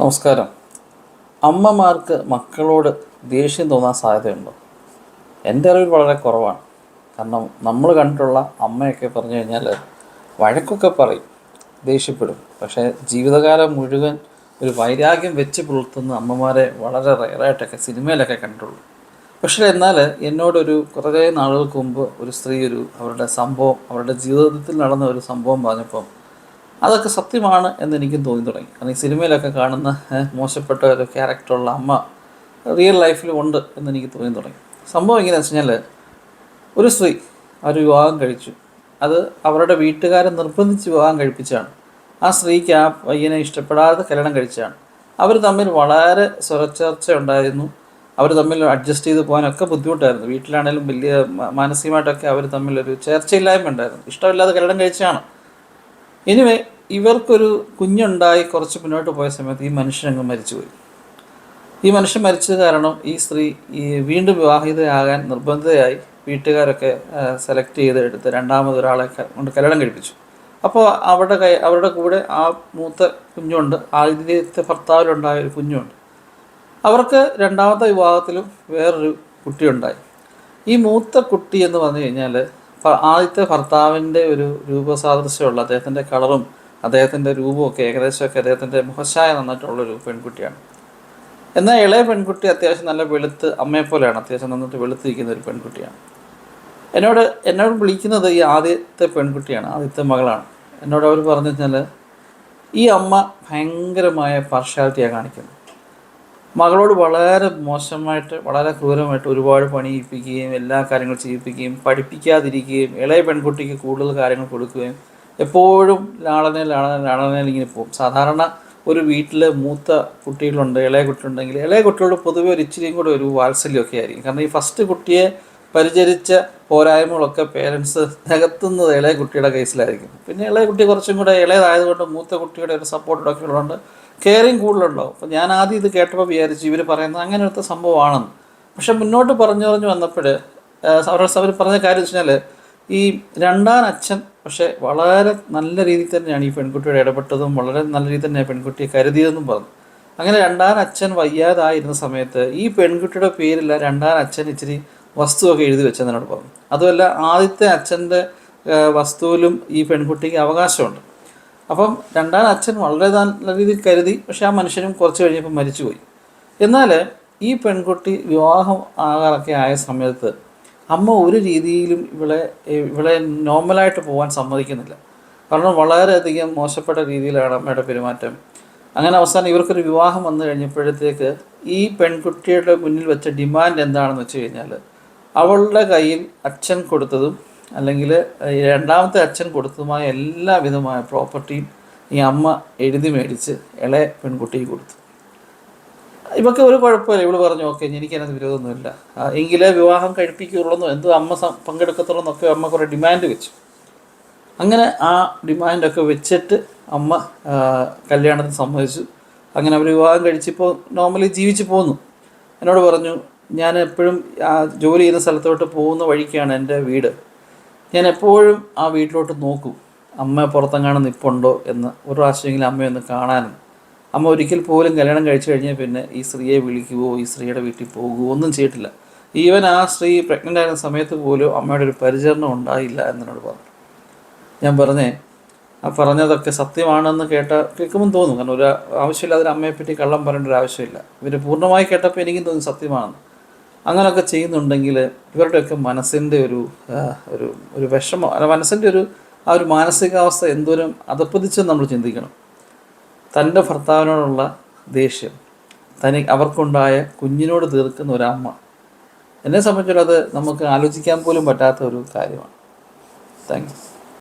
നമസ്കാരം. അമ്മമാർക്ക് മക്കളോട് ദേഷ്യം തോന്നാൻ സാധ്യതയുണ്ടോ? എന്റെ അറിവിൽ വളരെ കുറവാണ്. കാരണം നമ്മൾ കണ്ടിട്ടുള്ള അമ്മയൊക്കെ പറഞ്ഞു കഴിഞ്ഞാൽ വഴക്കൊക്കെ പറയും ദേഷ്യപ്പെടും. പക്ഷേ ജീവിതകാലം മുഴുവൻ ഒരു വൈരാഗ്യം വെച്ച് പുലർത്തുന്ന അമ്മമാരെ വളരെ റയറായിട്ടൊക്കെ സിനിമയിലൊക്കെ കണ്ടിട്ടുള്ളൂ. പക്ഷേ എന്നാൽ എന്നോടൊരു കുറേ നാളുകൾക്ക് മുമ്പ് ഒരു സ്ത്രീ ഒരു അവരുടെ സംഭവം അവരുടെ ജീവിതത്തിൽ നടന്ന ഒരു സംഭവം പറഞ്ഞപ്പം അതൊക്കെ സത്യമാണ് എന്ന് എനിക്കും തോന്നി തുടങ്ങി. ഈ സിനിമയിലൊക്കെ കാണുന്ന മോശപ്പെട്ട ഒരു ക്യാരക്ടറുള്ള അമ്മ റിയൽ ലൈഫിലും ഉണ്ട് എന്ന് എനിക്ക് തോന്നി തുടങ്ങി. സംഭവം എങ്ങനെയാണെന്ന് വെച്ച് കഴിഞ്ഞാൽ ഒരു സ്ത്രീ ഒരു വിവാഹം കഴിച്ചു. അത് അവരുടെ വീട്ടുകാരെ നിർബന്ധിച്ച് വിവാഹം കഴിപ്പിച്ചാണ്. ആ സ്ത്രീക്ക് ആ പയ്യനെ ഇഷ്ടപ്പെടാതെ കല്യാണം കഴിച്ചതാണ് അവർ തമ്മിൽ വളരെ സ്വരച്ചർച്ച ഉണ്ടായിരുന്നു അവർ തമ്മിൽ അഡ്ജസ്റ്റ് ചെയ്ത് പോകാനൊക്കെ ബുദ്ധിമുട്ടായിരുന്നു. വീട്ടിലാണെങ്കിലും വലിയ മാനസികമായിട്ടൊക്കെ അവർ തമ്മിലൊരു ചേർച്ചയില്ലായ്മ ഉണ്ടായിരുന്നു. ഇഷ്ടമില്ലാതെ കല്യാണം കഴിച്ചതാണ് എനിവേ ഇവർക്കൊരു കുഞ്ഞുണ്ടായി കുറച്ച് മുന്നോട്ട് പോയ സമയത്ത് ഈ മനുഷ്യനങ്ങ് മരിച്ചുപോയി. ഈ മനുഷ്യൻ മരിച്ചത് കാരണം ഈ സ്ത്രീ ഈ വീണ്ടും വിവാഹിതയാകാൻ നിർബന്ധിതയായി വീട്ടുകാരൊക്കെ സെലക്ട് ചെയ്ത് എടുത്ത് രണ്ടാമത് ഒരാളെ കൊണ്ട് കല്യാണം കഴിപ്പിച്ചു. അപ്പോൾ അവരുടെ കൈ അവരുടെ കൂടെ ആ മൂത്ത കുഞ്ഞുണ്ട് ആദ്യത്തെ ഭർത്താവിലുണ്ടായ ഒരു കുഞ്ഞുണ്ട്. അവർക്ക് രണ്ടാമത്തെ വിവാഹത്തിലും വേറൊരു കുട്ടിയുണ്ടായി. ഈ മൂത്ത കുട്ടി എന്ന് പറഞ്ഞു കഴിഞ്ഞാൽ ആദ്യത്തെ ഭർത്താവിന്റെ ഒരു രൂപസാദൃശ്യമുള്ള അദ്ദേഹത്തിന്റെ കളറും അദ്ദേഹത്തിന്റെ രൂപമൊക്കെ ഏകദേശമൊക്കെ അദ്ദേഹത്തിന്റെ മുഖശായ നന്നായിട്ടുള്ളൊരു പെൺകുട്ടിയാണ്. എന്നാൽ ഇളയ പെൺകുട്ടി അത്യാവശ്യം നല്ല വെളുത്ത് അമ്മയെ പോലെയാണ് അത്യാവശ്യം നന്നായിട്ട് വെളുത്തിരിക്കുന്ന ഒരു പെൺകുട്ടിയാണ്. എന്നോട് എന്നോട് വിളിക്കുന്നത് ഈ ആദ്യത്തെ പെൺകുട്ടിയാണ് ആദ്യത്തെ മകളാണ്. എന്നോട് അവർ പറഞ്ഞു വെച്ചാൽ ഈ അമ്മ ഭയങ്കരമായ പാർഷ്യാലിറ്റിയാണ് കാണിക്കുന്നത്. മകളോട് വളരെ മോശമായിട്ട് വളരെ ക്രൂരമായിട്ട് ഒരുപാട് പണിയിപ്പിക്കുകയും എല്ലാ കാര്യങ്ങളും ചെയ്യിപ്പിക്കുകയും പഠിപ്പിക്കാതിരിക്കുകയും ഇളയ പെൺകുട്ടിക്ക് കൂടുതൽ കാര്യങ്ങൾ കൊടുക്കുകയും എപ്പോഴും ലാളനെ ലാളനെ ലാളനയിൽ ഇങ്ങനെ പോകും. സാധാരണ ഒരു വീട്ടിൽ മൂത്ത കുട്ടികളുണ്ട് ഇളയ കുട്ടിയുണ്ടെങ്കിൽ ഇളയ കുട്ടികളോട് പൊതുവെ ഒരു ഇച്ചിരിയും കൂടെ ഒരു വാത്സല്യമൊക്കെ ആയിരിക്കും. കാരണം ഈ ഫസ്റ്റ് കുട്ടിയെ പരിചരിച്ച പോരായ്മകളൊക്കെ പേരൻസ് നികത്തുന്നത് ഇളയ കുട്ടിയുടെ കേസിലായിരിക്കും. പിന്നെ ഇളയ കുട്ടി കുറച്ചും കൂടെ ഇളയതായതുകൊണ്ട് മൂത്ത കുട്ടിയുടെ ഒരു സപ്പോർട്ടൊക്കെ ഉള്ളതുകൊണ്ട് കെയറിങ് കൂടുതലുണ്ടാവും. അപ്പോൾ ഞാൻ ആദ്യം ഇത് കേട്ടപ്പോൾ വിചാരിച്ചു ഇവർ പറയുന്നത് അങ്ങനത്തെ സംഭവമാണെന്ന്. പക്ഷെ മുന്നോട്ട് പറഞ്ഞു പറഞ്ഞു വന്നപ്പോൾ അവർ അവർ പറഞ്ഞ കാര്യം വെച്ച് കഴിഞ്ഞാൽ ഈ രണ്ടാം അച്ഛൻ പക്ഷേ വളരെ നല്ല രീതിയിൽ തന്നെയാണ് ഈ പെൺകുട്ടിയോട് ഇടപെട്ടതും വളരെ നല്ല രീതിയിൽ തന്നെ പെൺകുട്ടിയെ കരുതിയതെന്നും പറഞ്ഞു. അങ്ങനെ രണ്ടാം അച്ഛൻ വയ്യാതായിരുന്ന സമയത്ത് ഈ പെൺകുട്ടിയുടെ പേരില്ല രണ്ടാം അച്ഛൻ ഇച്ചിരി വസ്തുവൊക്കെ എഴുതി വെച്ചെന്നോട് പറഞ്ഞു. അതുമല്ല ആദ്യത്തെ അച്ഛന്റെ വസ്തുവിലും ഈ പെൺകുട്ടിക്ക് അവകാശമുണ്ട്. അപ്പം രണ്ടാം അച്ഛൻ വളരെ നല്ല രീതിയിൽ കരുതി പക്ഷേ ആ മനുഷ്യനും കുറച്ച് കഴിഞ്ഞപ്പോൾ മരിച്ചുപോയി. എന്നാൽ ഈ പെൺകുട്ടി വിവാഹം ആകാറൊക്കെ ആയ സമയത്ത് അമ്മ ഒരു രീതിയിലും ഇവളെ ഇവളെ നോർമലായിട്ട് പോകാൻ സമ്മതിക്കുന്നില്ല. കാരണം വളരെയധികം മോശപ്പെട്ട രീതിയിലാണ് അമ്മയുടെ പെരുമാറ്റം. അങ്ങനെ അവസാനം ഇവർക്കൊരു വിവാഹം വന്നു കഴിഞ്ഞപ്പോഴത്തേക്ക് ഈ പെൺകുട്ടിയുടെ മുന്നിൽ വെച്ച ഡിമാൻഡ് എന്താണെന്ന് വെച്ച് കഴിഞ്ഞാൽ അവളുടെ കയ്യിൽ അച്ഛൻ കൊടുത്തതും അല്ലെങ്കിൽ രണ്ടാമത്തെ അച്ഛൻ കൊടുത്തതുമായ എല്ലാവിധമായ പ്രോപ്പർട്ടിയും ഈ അമ്മ എഴുതി മേടിച്ച് ഇളയ പെൺകുട്ടിക്ക് കൊടുത്തു. ഇവക്ക് ഒരു കുഴപ്പമില്ല. ഇവൾ പറഞ്ഞു ഓക്കെ എനിക്കതിനകത്ത് വിരോധമൊന്നുമില്ല. എങ്കിലേ വിവാഹം കഴിപ്പിക്കുള്ളൂ എന്തോ അമ്മ പങ്കെടുക്കത്തുള്ളൂ എന്നൊക്കെ അമ്മ കുറേ ഡിമാൻഡ് വെച്ചു. അങ്ങനെ ആ ഡിമാൻഡൊക്കെ വെച്ചിട്ട് അമ്മ കല്യാണത്തിന് സമ്മതിച്ചു. അങ്ങനെ അവർ വിവാഹം കഴിച്ചിപ്പോൾ നോർമലി ജീവിച്ച് പോന്നു. എന്നോട് പറഞ്ഞു ഞാൻ എപ്പോഴും ആ ജോലി ചെയ്യുന്ന സ്ഥലത്തോട്ട് പോകുന്ന വഴിക്കാണ് എന്റെ വീട്. ഞാൻ എപ്പോഴും ആ വീട്ടിലോട്ട് നോക്കും. അമ്മ പുറത്തെങ്ങാനും നിപ്പുണ്ടോ? എന്ന് ഒരു പ്രാവശ്യമെങ്കിലും അമ്മയൊന്ന് കാണാനും അമ്മ ഒരിക്കൽ പോലും കല്യാണം കഴിച്ചു കഴിഞ്ഞാൽ പിന്നെ ഈ സ്ത്രീയെ വിളിക്കുവോ ഈ സ്ത്രീയുടെ വീട്ടിൽ പോകുവോ ഒന്നും ചെയ്തിട്ടില്ല. ഈവൻ ആ സ്ത്രീ പ്രഗ്നന്റ് ആയിരുന്ന സമയത്ത് പോലും അമ്മയുടെ ഒരു പരിചരണം ഉണ്ടായില്ല എന്നോട് പറഞ്ഞു. ഞാൻ പറഞ്ഞേ ആ പറഞ്ഞതൊക്കെ സത്യമാണെന്ന് കേട്ട കേൾക്കുമ്പോൾ തോന്നും കാരണം ഒരു ആവശ്യമില്ലാതെ അമ്മയെ പറ്റി കള്ളം പറയേണ്ട ഒരു ആവശ്യമില്ല. ഇവർ പൂർണമായി കേട്ടപ്പോൾ എനിക്കും തോന്നി സത്യമാണെന്ന്. അങ്ങനെയൊക്കെ ചെയ്യുന്നുണ്ടെങ്കിൽ ഇവരുടെയൊക്കെ മനസ്സിന്റെ ഒരു ഒരു ഒരു വിഷമം മനസ്സിന്റെ ഒരു ആ ഒരു മാനസികാവസ്ഥ എന്തോരം അതപ്പതിച്ച് നമ്മൾ ചിന്തിക്കണം. തന്റെ ഭർത്താവിനോടുള്ള ദേഷ്യം. തനി അവർക്കുണ്ടായ കുഞ്ഞിനോട് തീർക്കുന്ന ഒരമ്മ. എന്നെ സംബന്ധിച്ചിടത്ത് നമുക്ക് ആലോചിക്കാൻ പോലും പറ്റാത്ത ഒരു കാര്യമാണ്. Thank you.